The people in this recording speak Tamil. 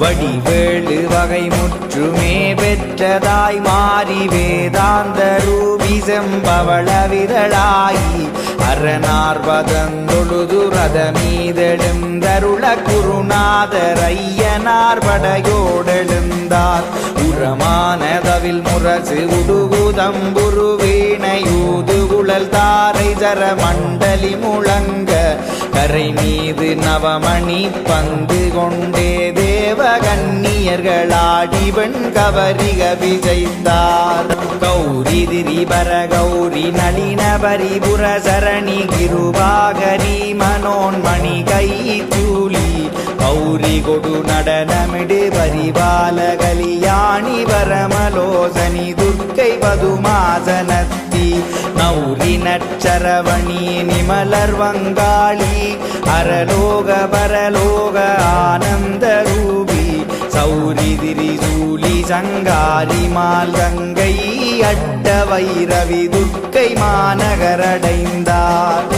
வடிவேளு வகை முற்றுமே பெற்றதாய் மாறி வேதாந்த ரூபிசம்பவள விரலாயி அரணார்பதந்தொழுது ரதமீதெழுந்தருள குருநாதர் ஐயனார் படையோடெழுந்தார். உரமானதவில் முரசு உடுகுதம்புரு வீணையூது குழல் தாரை ஜர மண்டலி முழங்க. கரை மீது நவமணி பந்து கொண்டேதே தேவகன்னியர்களாடிவன் கவரிக விஜய்த்தார். கௌரி திரிபர கௌரி நளின பரிபுர சரணி கிருபாகரி மனோன்மணி கை தூளி கௌரி கொடு நடனமிடு பரிபால கலியாணி பரமலோசனி துர்க்கை பதுமாசனத்தி நௌரி நச்சரவணி நிமலர் வங்காளி அரலோக பரலோக ஆனந்தரு சங்காரி மால் கங்கை அட்ட வைரவி துர்க்கை மாநகரடைந்தார்.